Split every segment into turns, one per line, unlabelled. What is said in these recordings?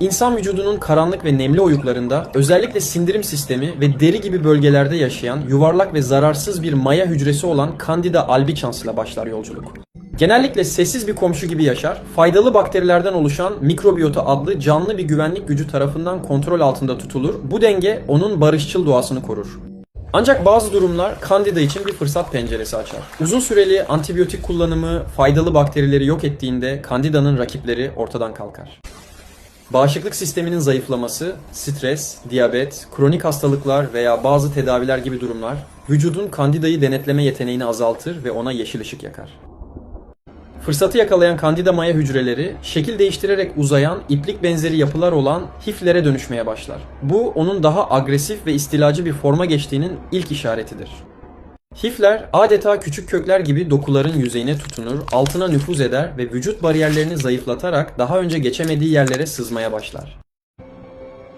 İnsan vücudunun karanlık ve nemli oyuklarında özellikle sindirim sistemi ve deri gibi bölgelerde yaşayan yuvarlak ve zararsız bir maya hücresi olan Candida albicans ile başlar yolculuk. Genellikle sessiz bir komşu gibi yaşar, faydalı bakterilerden oluşan mikrobiyota adlı canlı bir güvenlik gücü tarafından kontrol altında tutulur. Bu denge onun barışçıl doğasını korur. Ancak bazı durumlar Candida için bir fırsat penceresi açar. Uzun süreli antibiyotik kullanımı faydalı bakterileri yok ettiğinde Candida'nın rakipleri ortadan kalkar. Bağışıklık sisteminin zayıflaması, stres, diyabet, kronik hastalıklar veya bazı tedaviler gibi durumlar vücudun kandidayı denetleme yeteneğini azaltır ve ona yeşil ışık yakar. Fırsatı yakalayan kandida maya hücreleri şekil değiştirerek uzayan iplik benzeri yapılar olan hiflere dönüşmeye başlar. Bu onun daha agresif ve istilacı bir forma geçtiğinin ilk işaretidir. Hifler adeta küçük kökler gibi dokuların yüzeyine tutunur, altına nüfuz eder ve vücut bariyerlerini zayıflatarak daha önce geçemediği yerlere sızmaya başlar.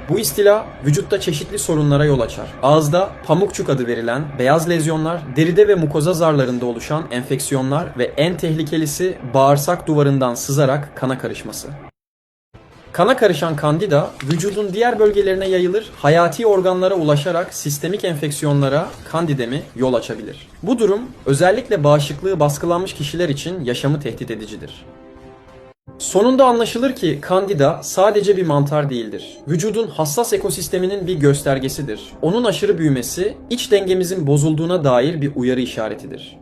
Bu istila vücutta çeşitli sorunlara yol açar. Ağızda pamukçuk adı verilen beyaz lezyonlar, deride ve mukoza zarlarında oluşan enfeksiyonlar ve en tehlikelisi bağırsak duvarından sızarak kana karışması. Kana karışan kandida vücudun diğer bölgelerine yayılır, hayati organlara ulaşarak sistemik enfeksiyonlara kandidemi yol açabilir. Bu durum özellikle bağışıklığı baskılanmış kişiler için yaşamı tehdit edicidir. Sonunda anlaşılır ki kandida sadece bir mantar değildir. Vücudun hassas ekosisteminin bir göstergesidir. Onun aşırı büyümesi iç dengemizin bozulduğuna dair bir uyarı işaretidir.